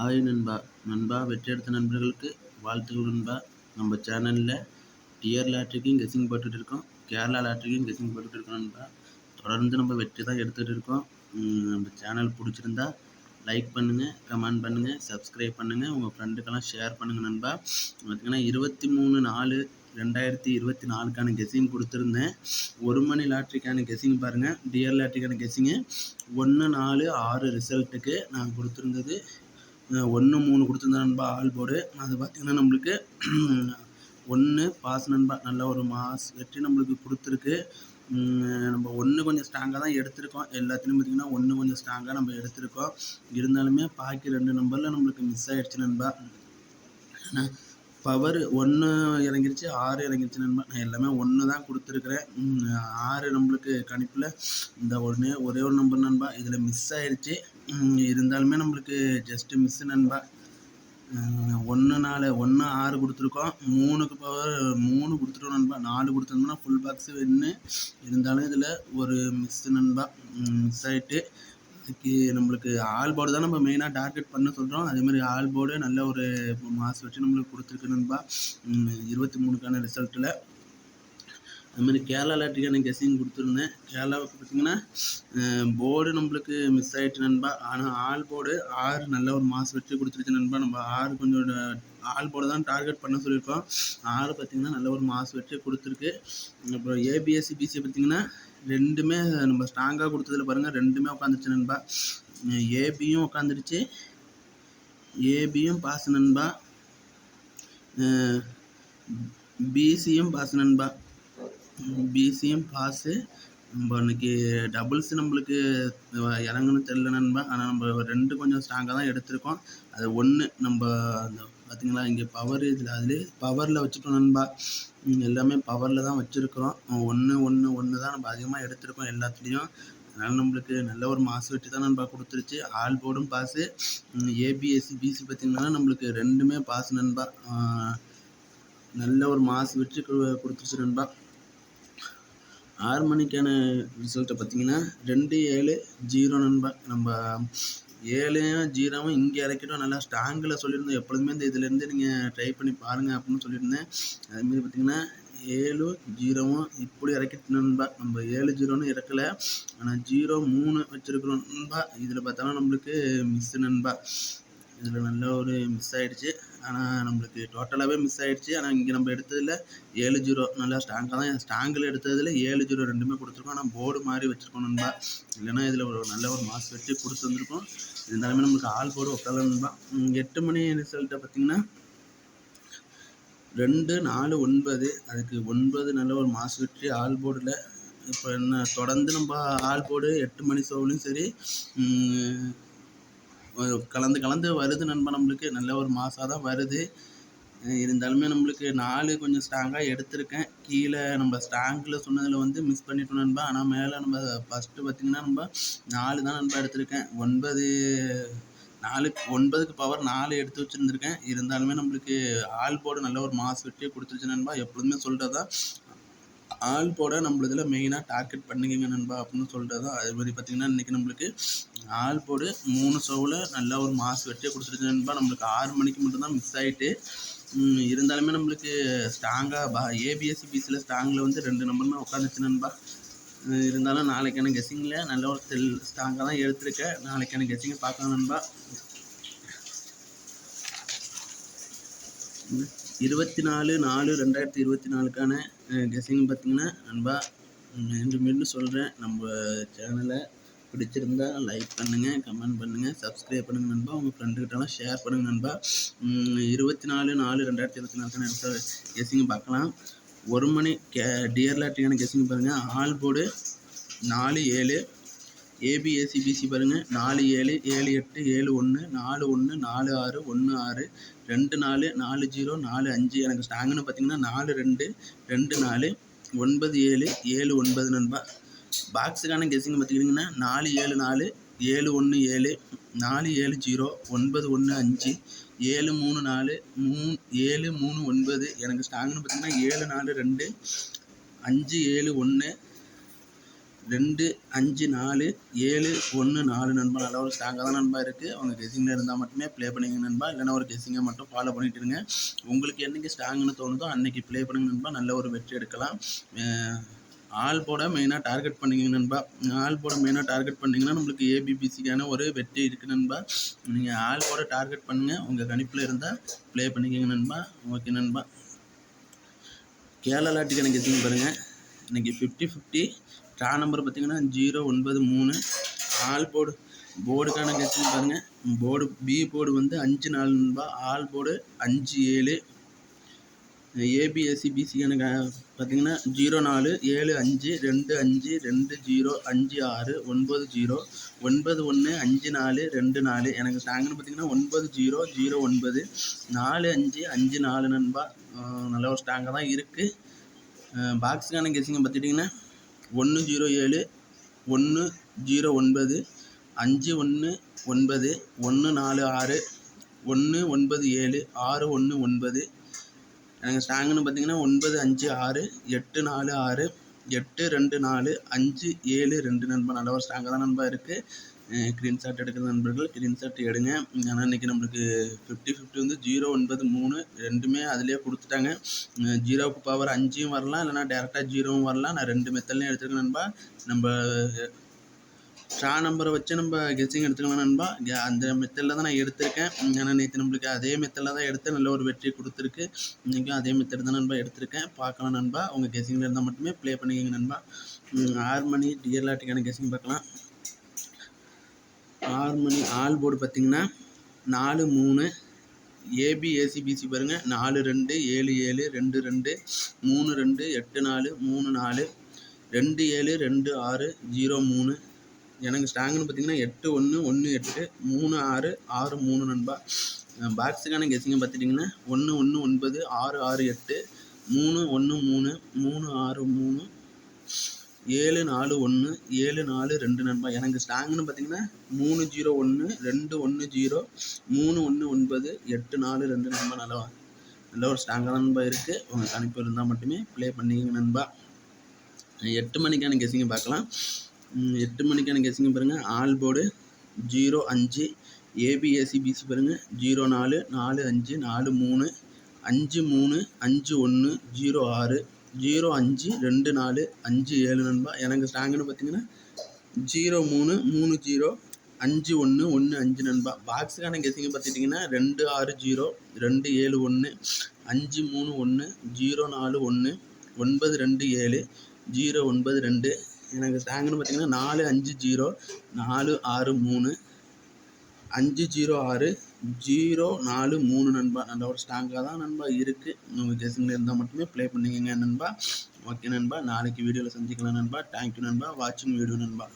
Hi நண்பா நண்பா வெற்றி எடுத்த நண்பர்களுக்கு வாழ்த்துக்கள் நண்பா. நம்ம சேனலில் டிஆர் லாட்ரிக்கும் கெஸ்ஸிங் போட்டுட்டு இருக்கோம் கேரளா லாட்ரிக்கும் கெஸ்ஸிங் போட்டுட்டு இருக்கோம் நண்பா. தொடர்ந்து நம்ம வெற்றி தான் எடுத்துகிட்டு இருக்கோம் நம்ம சேனல் பிடிச்சிருந்தா லைக் பண்ணுங்கள் கமெண்ட் பண்ணுங்கள் சப்ஸ்கிரைப் பண்ணுங்கள் உங்கள் ஃப்ரெண்டுக்கெல்லாம் ஷேர் பண்ணுங்கள் நண்பா. பார்த்திங்கன்னா இருபத்தி மூணு நாலு ரெண்டாயிரத்தி இருபத்தி நாலுக்கான கெஸ்ஸிங் கொடுத்துருந்தேன். ஒரு மணி லாட்ரிக்கான கெஸ்ஸிங் பாருங்கள் டிஆர் லாட்ரிக்கான கெஸ்ஸிங்கு ஒன்று நாலு ஆறு ரிசல்ட்டுக்கு நான் கொடுத்துருந்தது ஒன்று மூணு கொடுத்துருந்தா நண்பா ஆல் போர்டு அது பார்த்திங்கன்னா நம்மளுக்கு ஒன்று பாஸ் நண்பா நல்ல ஒரு மாஸ் வெற்றி நம்மளுக்கு கொடுத்துருக்கு. நம்ம ஒன்று கொஞ்சம் ஸ்ட்ராங்காக தான் எடுத்திருக்கோம். எல்லாத்துலேயும் பார்த்திங்கன்னா ஒன்று கொஞ்சம் ஸ்ட்ராங்காக நம்ம எடுத்திருக்கோம். இருந்தாலுமே பாக்கி ரெண்டு நம்பரில் நம்மளுக்கு மிஸ் ஆகிடுச்சு நண்பா. பவர் ஒன்று இறங்கிருச்சு ஆறு இறங்கிருச்சு நண்பா. நான் எல்லாமே ஒன்று தான் கொடுத்துருக்குறேன். ஆறு நம்மளுக்கு கணிப்பில் இந்த ஒன்று ஒரே ஒரு நம்பர் நண்பா. இதில் மிஸ் ஆயிடுச்சு இருந்தாலுமே நம்மளுக்கு ஜஸ்ட்டு மிஸ்ஸு நண்பா. ஒன்று நாலு ஒன்று ஆறு கொடுத்துருக்கோம். மூணுக்கு பவர் மூணு கொடுத்துட்டோம் நண்பா. நாலு கொடுத்துருந்தோம்னா ஃபுல் பாக்ஸு வேணுன்னு இருந்தாலும் இதில் ஒரு மிஸ்ஸு நண்பா. மிஸ் ஆகிட்டு அதுக்கு நம்மளுக்கு ஆல் போர்டு தான் நம்ம மெயினாக டார்கெட் பண்ண சொல்கிறோம் அதேமாதிரி ஆல் போர்டு நல்ல ஒரு மாதம் வச்சு நம்மளுக்கு கொடுத்துருக்கு நண்பா. இருபத்தி மூணுக்கான ரிசல்ட்டில் அதுமாதிரி கேரளா லாட்ரிக்கான கெஸ்ஸிங் கொடுத்துருந்தேன். கேரளாவுக்கு பார்த்தீங்கன்னா போர்டு நம்மளுக்கு மிஸ் ஆகிட்டு நண்பா. ஆனால் ஆல் போர்டு ஆறு நல்ல ஒரு மாஸ் வச்சு கொடுத்துருச்சு நண்பா. நம்ம ஆறு கொஞ்சம் ஆல் போர்டு தான் டார்கெட் பண்ண சொல்லியிருக்கோம். ஆறு பார்த்திங்கன்னா நல்ல ஒரு மாஸ் வச்சு கொடுத்துருக்கு. அப்புறம் ஏபிஎஸ்சி பிசி பார்த்திங்கன்னா ரெண்டுமே நம்ம ஸ்ட்ராங்காக கொடுத்ததில் பாருங்கள் ரெண்டுமே உட்காந்துருச்சு நண்பா. ஏபியும் உட்காந்துருச்சு ஏபியும் பாஸ் நண்பா. பிசியும் பாஸ் நண்பா. பிசிஎம் பாஸு நம்ம இன்னைக்கு டபுள்ஸ் நம்மளுக்கு இறங்குன்னு தெரில நண்பா. ஆனால் நம்ம ரெண்டு கொஞ்சம் ஸ்ட்ராங்காக தான் எடுத்திருக்கோம். அது ஒன்று நம்ம அந்த பார்த்திங்களா இங்கே பவர் இதில் அதுலேயே பவரில் வச்சுட்டோம் நண்பா. எல்லாமே பவரில் தான் வச்சுருக்குறோம். ஒன்று ஒன்று ஒன்று தான் நம்ம அதிகமாக எடுத்திருக்கோம் எல்லாத்துலேயும். அதனால் நம்மளுக்கு நல்ல ஒரு மாசு வெட்டி தான் நண்பா கொடுத்துருச்சு. ஆல் போர்டும் பாஸு ஏபிஎஸ்சி பிசி பார்த்திங்கன்னா நம்மளுக்கு ரெண்டுமே பாஸ் நண்பா. நல்ல ஒரு மாசு வச்சு கொடுத்துருச்சு நண்பா. ஆறு மணிக்கான ரிசல்ட்டை பார்த்தீங்கன்னா ரெண்டு ஏழு ஜீரோ நண்பா நம்ம ஏழையும் ஜீரோவும் இங்கே இறக்கிட்டோம். நல்லா ஸ்ட்ராங்கில் சொல்லியிருந்தோம். எப்பொழுதுமே இந்த இதுலேருந்து நீங்கள் ட்ரை பண்ணி பாருங்கள் அப்படின்னு சொல்லியிருந்தேன். அதுமாரி பார்த்திங்கன்னா ஏழு ஜீரோவும் இப்படி இறக்கிட்டு நண்பா. நம்ம ஏழு ஜீரோன்னு இறக்கலை. ஆனால் ஜீரோ மூணு வச்சுருக்குறோம் நண்பா. இதில் பார்த்தாலும் நம்மளுக்கு மிஸ்ஸு நண்பா. இதில் நல்ல ஒரு மிஸ் ஆகிடுச்சு ஆனால் நம்மளுக்கு டோட்டலாகவே மிஸ் ஆகிடுச்சு ஆனால் இங்கே நம்ம எடுத்ததில் ஏழு ஜீரோ நல்லா ஸ்ட்ராங்காக தான் ஸ்ட்ராங்கில் எடுத்ததில் ஏழு ஜீரோ ரெண்டுமே கொடுத்துருக்கோம். ஆனால் போர்டு மாதிரி வச்சுருக்கோம் நண்பா. இல்லைன்னா இதில் ஒரு நல்ல ஒரு மாஸ் வச்சு கொடுத்து வந்திருக்கோம். இருந்தாலுமே நம்மளுக்கு ஆள் போர்டு உட்கால நண்பா. எட்டு மணி ரிசல்ட்டை பார்த்திங்கன்னா ரெண்டு நாலு ஒன்பது. அதுக்கு ஒன்பது நல்ல ஒரு மாஸ் வெற்றி ஆல் போர்டில் இப்போ என்ன தொடர்ந்து நம்ம ஆல் போர்டு எட்டு மணி ஷோவிலையும் சரி கலந்து கலந்து வருது நண்பா நம்மளுக்கு. நல்ல ஒரு மாசாக தான் வருது. இருந்தாலுமே நம்மளுக்கு நாலு கொஞ்சம் ஸ்ட்ராங்காக எடுத்திருக்கேன். கீழே நம்ம ஸ்ட்ராங்கில் சொன்னதில் வந்து மிஸ் பண்ணிட்டோம் நண்பா. ஆனால் மேலே நம்ம ஃபஸ்ட்டு பார்த்திங்கன்னா நம்ம நாலு தான் நண்பா எடுத்திருக்கேன். ஒன்பது நாலு ஒன்பதுக்கு பவர் நாலு எடுத்து வச்சுருந்துருக்கேன். இருந்தாலுமே நம்மளுக்கு ஆல் போர்டு நல்ல ஒரு மாஸ் வெட்டியே கொடுத்துருச்சு நண்பா. எப்பொழுதுமே சொல்கிறது தான் ஆள் போட நம்மளதில் மெயினாக டார்கெட் பண்ணிக்கங்க நண்பா அப்படின்னு சொல்கிறது தான் அது மாதிரி பார்த்திங்கன்னா இன்றைக்கி நம்மளுக்கு ஆள் போடு மூணு ஷோவில் நல்லா ஒரு மாஸ் வெட்டியே கொடுத்துருச்சு நண்பா. நம்மளுக்கு ஆறு மணிக்கு மட்டும்தான் மிஸ் ஆகிட்டு இருந்தாலுமே நம்மளுக்கு ஸ்ட்ராங்காக பா ஏபிஎஸ்சி பிசியில் ஸ்ட்ராங்கில் வந்து ரெண்டு நம்பருமே உட்காந்துச்சு நண்பா. இருந்தாலும் நாளைக்கான கெஸ்ஸிங்கில் நல்ல ஒரு தெல் ஸ்ட்ராங்காக தான் எடுத்திருக்கேன் நாளைக்கான கெஸ்ஸிங்கை பார்க்கலாம் நண்பா. இருபத்தி நாலு நாலு ரெண்டாயிரத்தி இருபத்தி நாலுக்கான கெஸ்ஸிங் பார்த்திங்கன்னா நண்பா மீண்டும் மீண்டும் சொல்கிறேன் நம்ம சேனலை பிடிச்சிருந்தா லைக் பண்ணுங்கள் கமெண்ட் பண்ணுங்கள் சப்ஸ்கிரைப் பண்ணுங்கள் நண்பா. உங்கள் ஃப்ரெண்டுக்கிட்டலாம் ஷேர் பண்ணுங்கள் நண்பா. இருபத்தி நாலு நாலு ரெண்டாயிரத்தி இருபத்தி நாலுக்கான கெஸ்ஸிங் பார்க்கலாம். ஒரு மணி கே டியர் கெஸிங் பாருங்கள் ஆல் போர்டு நாலு ஏழு ஏபிஎஸ்சி பிசி பாருங்கள் நாலு ஏழு ஏழு எட்டு ஏழு ஒன்று நாலு ஒன்று நாலு ஆறு ஒன்று ஆறு ரெண்டு நாலு நாலு ஜீரோ நாலு அஞ்சு. எனக்கு ஸ்டாங்குன்னு பார்த்தீங்கன்னா நாலு ரெண்டு ரெண்டு நாலு ஒன்பது ஏழு ஏழு ஒன்பது நண்பா. பாக்ஸுக்கான கெஸ்ஸிங் பார்த்துக்கிட்டிங்கன்னா நாலு ஏழு நாலு ஏழு ஒன்று ஏழு நாலு ஏழு ஜீரோ ஒன்பது ஒன்று அஞ்சு ஏழு மூணு நாலு மூணு ஏழு மூணு ஒன்பது. எனக்கு ஸ்டாங்குன்னு பார்த்தீங்கன்னா ஏழு நாலு ரெண்டு அஞ்சு ஏழு ஒன்று ரெண்டு அஞ்சு நாலு ஏழு ஒன்று நாலு நண்பா நல்ல ஒரு ஸ்ட்ராங்காக தான் நண்பா இருக்குது அவங்க கெஸிங்கில் இருந்தால் மட்டுமே ப்ளே பண்ணுங்க நண்பா. இல்லைன்னா ஒரு கெஸிங்கை மட்டும் ஃபாலோ பண்ணிட்டு இருங்க. உங்களுக்கு என்றைக்கு ஸ்ட்ராங்னு தோணுதோ அன்றைக்கி ப்ளே பண்ணுங்க நண்பா. நல்ல ஒரு வெற்றி எடுக்கலாம். ஆள் போட மெயினாக டார்கெட் பண்ணிங்க நண்பா. ஆள் போட மெயினாக டார்கெட் பண்ணிங்கன்னா நம்மளுக்கு ஏபிபிசிக்கான ஒரு வெற்றி இருக்குது நண்பா. நீங்கள் ஆள் போட டார்கெட் பண்ணுங்கள் உங்கள் கணிப்பில் இருந்தால் ப்ளே பண்ணிக்கோங்க நண்பா. ஓகே நண்பா. கேரளா லாட்டி கணக்கு பாருங்கள் இன்றைக்கி ஃபிஃப்டி ஃபிஃப்டி ட்ரா நம்பர் பார்த்தீங்கன்னா ஜீரோ ஒன்பது மூணு. ஆல் போர்டு போர்டுக்கான கணக்கு பாருங்கள் போர்டு பி போர்டு வந்து அஞ்சு நாலு நண்பா. ஆல் போர்டு அஞ்சு ஏழு. ஏபிஎஸ்சி பிசிக்கான கணக்கு பார்த்தீங்கன்னா ஜீரோ நாலு ஏழு அஞ்சு ரெண்டு அஞ்சு ரெண்டு ஜீரோ அஞ்சு ஆறு ஒன்பது ஜீரோ ஒன்பது ஒன்று அஞ்சு நாலு ரெண்டு நாலு. எனக்கு ஸ்டாங்குன்னு பார்த்தீங்கன்னா ஒன்பது ஜீரோ ஜீரோ ஒன்பது. நாலு அஞ்சு அஞ்சு நாலு நண்பா. நல்ல ஒரு ஸ்ட்ராங்காக தான் இருக்குது பாக்ஸுக்கான கெஸிங்க பார்த்துட்டிங்கன்னா ஒன்று ஜீரோ ஏழு ஒன்று ஜீரோ ஒன்பது அஞ்சு ஒன்று ஒன்பது ஒன்று நாலு ஆறு ஒன்று ஒன்பது ஏழு ஆறு ஒன்று ஒன்பது. எனக்கு ஸ்ட்ராங்குன்னு பார்த்தீங்கன்னா ஒன்பது அஞ்சு ஆறு எட்டு நாலு ஆறு எட்டு ரெண்டு நாலு அஞ்சு ஏழு ரெண்டு நண்பா நல்ல ஒரு தான் நண்பா இருக்குது க்ரீன் ஷாட் எடுக்கிற நண்பர்கள் க்ரீன் ஷாட் எடுங்க. ஆனால் இன்றைக்கி நம்மளுக்கு ஃபிஃப்டி ஃபிஃப்டி வந்து ஜீரோ ஒன்பது மூணு ரெண்டுமே அதிலே கொடுத்துட்டாங்க. ஜீரோவுக்கு பவர் அஞ்சும் வரலாம் இல்லைனா டேரெக்டாக ஜீரோவும் வரலாம். நான் ரெண்டு மெத்தட்லையும் எடுத்துருக்கேன் நண்பா. நம்ம ஸ்ட்ரா நம்பரை வச்சு நம்ம கெஸ்ஸிங் எடுத்துக்கலாம் நண்பா. கே- அந்த மெத்தடில் தான் நான் எடுத்திருக்கேன். ஆனால் நேற்று நம்மளுக்கு அதே மெத்தடில் தான் எடுத்து நல்ல ஒரு வெற்றி கொடுத்துருக்கு. இன்றைக்கும் அதே மெத்தட் தான் நண்பா எடுத்திருக்கேன். பார்க்கலாம் நண்பா. உங்கள் கெஸ்ஸிங்கில் இருந்தால் மட்டுமே ப்ளே பண்ணிக்கோங்க நண்பா. ஆறு மணி டியர் லாட்டிக்கான கெஸ்ஸிங் பார்க்கலாம். ஆறு மணி ஆல் போர்டு பார்த்தீங்கன்னா நாலு மூணு ஏபி ஏசிபிசி பாருங்கள் நாலு ரெண்டு ஏழு ஏழு ரெண்டு ரெண்டு மூணு ரெண்டு எட்டு நாலு மூணு நாலு ரெண்டு ஏழு ரெண்டு ஆறு ஜீரோ மூணு. எனக்கு ஸ்ட்ராங்குன்னு பார்த்தீங்கன்னா எட்டு ஒன்று ஒன்று எட்டு மூணு ஆறு ஆறு மூணு நண்பா. பாக்ஸுக்கான கெஸிங்க பார்த்துட்டிங்கன்னா ஒன்று ஒன்று ஒன்பது ஆறு ஆறு எட்டு மூணு ஒன்று மூணு மூணு ஆறு மூணு ஏழு நாலு ஒன்று ஏழு நாலு ரெண்டு நண்பா. எனக்கு ஸ்டாங்குன்னு பார்த்தீங்கன்னா மூணு ஜீரோ ஒன்று ரெண்டு ஒன்று ஜீரோ மூணு ஒன்று ஒன்பது எட்டு நாலு ரெண்டு நண்பா. நல்லா நல்ல ஒரு ஸ்டாங்காக நண்பா இருக்குது உங்கள் கணிப்பு இருந்தால் மட்டுமே ப்ளே பண்ணிக்கங்க நண்பா. எட்டு மணிக்கான கெஸிங்க பார்க்கலாம். எட்டு மணிக்கான கெஸிங்க பாருங்கள் ஆல் போர்டு ஜீரோ அஞ்சு ஏபிஎஸ்சி பிசி பாருங்கள் ஜீரோ நாலு நாலு அஞ்சு நாலு மூணு அஞ்சு மூணு அஞ்சு ஒன்று ஜீரோ ஆறு. ஜீரோ அஞ்சு ரெண்டு நாலு அஞ்சு ஏழு நண்பா. எனக்கு ஸ்ட்ராங்குன்னு பார்த்தீங்கன்னா ஜீரோ மூணு மூணு ஜீரோ அஞ்சு ஒன்று ஒன்று அஞ்சு நண்பா. பாக்ஸுக்கான கெஸிங்க பார்த்துட்டிங்கன்னா ரெண்டு ஆறு ஜீரோ ரெண்டு ஏழு ஒன்று அஞ்சு மூணு ஒன்று ஜீரோ நாலு ஒன்று ஒன்பது ரெண்டு ஏழு ஜீரோ ஒன்பது ரெண்டு. எனக்கு ஸ்ட்ராங்குன்னு பார்த்தீங்கன்னா நாலு அஞ்சு ஜீரோ நாலு ஆறு மூணு அஞ்சு ஜீரோ ஆறு ஜீரோ நாலு மூணு நண்பா. அந்த ஒரு ஸ்ட்ராங்காக தான் நண்பா இருக்குது உங்கள் கெஸிங்கில் இருந்தால் மட்டுமே ப்ளே பண்ணிக்கங்க நண்பா. ஓகே நண்பா. நாளைக்கு வீடியோவில் சந்திக்கலாம் நண்பா. தேங்க்யூ நண்பா. வாட்சிங் வீடியோ நண்பா.